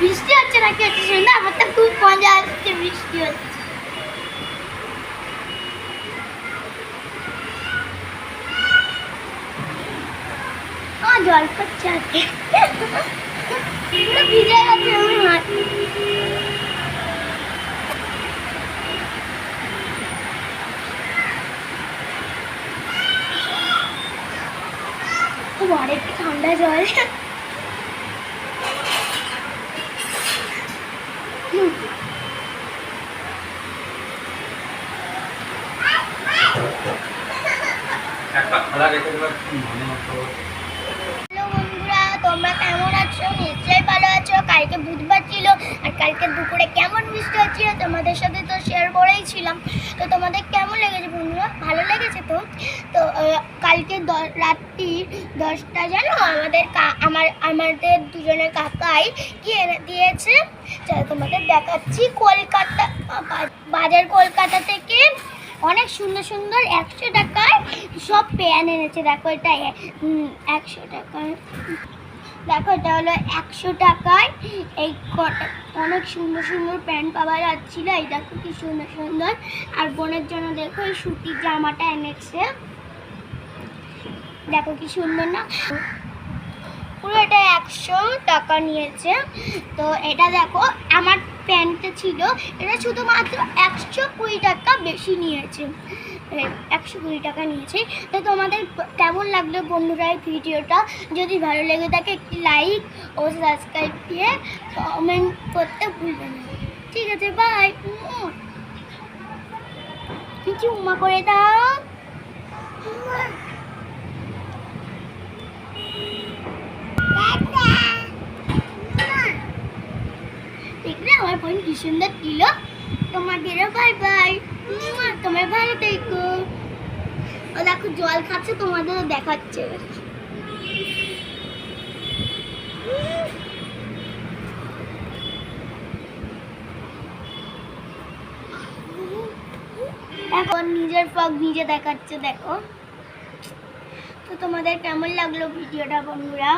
বৃষ্টি হচ্ছে নাকি হচ্ছে শুনে আমার তো খুব মজা আসছে বৃষ্টি হচ্ছে। জল পড়ছে খুব ঠান্ডা জল। হুম। একটা হতো হ্যালো বন্ধুরা তোমরা কেমন আছো? নিশ্চয়ই ভালো আছো। কালকে বুধবার ছিল আর কালকে দুপুরে কেমন বৃষ্টি হচ্ছিল তোমাদের সাথে তো শেয়ার করেই ছিলাম। তো তোমাদের কেমন লেগেছে বন্ধুরা? ভালো লেগেছে? তো তো কালকে রাত্রি দশটা যেন আমাদের আমার, আমাদের দুজনের কাকাই কি এনে দিয়েছে। চলো তোমাদের দেখাচ্ছি কলকাতা বাজার কলকাতা থেকে অনেক সুন্দর সুন্দর একশো টাকায় সব প্যান এনেছে। দেখো এটা একশো টাকার দেখো, এটা হলো একশো টাকায় এই অনেক সুন্দর সুন্দর প্যান্ট পাওয়া যাচ্ছিল। এই দেখো কি সুন্দর সুন্দর। আর বোনের জন্য দেখো এই সুতির জামাটা এনেছে। দেখো কি সুন্দর না? পুরো এটা একশো টাকা নিয়েছে। তো এটা দেখো, আমার প্যান্টটা ছিল, এটা শুধুমাত্র একশো কুড়ি টাকা বেশি নিয়েছে। একশো কুড়ি টাকা নিয়েছে। তো তোমাদের কেমন লাগল বন্ধুরা এই ভিডিওটা? যদি ভালো লেগে থাকে, একটি লাইক ও সাবস্ক্রাইব দিয়ে কমেন্ট করতে ভুলবেন না। ঠিক আছে, বাই। কিছু উমা করে দাও। দেখলে আমার বোন কি সুন্দর দিল তোমাদেরও বাই বাই তোমার ভালো থেকো। ও দেখো, জল খাচ্ছে, তোমাদেরও দেখাচ্ছে। এখন নিজের ফগ নিজে দেখাচ্ছে, দেখো। তো তোমাদের কেমন লাগল ভিডিওটা, বন্ধুরা?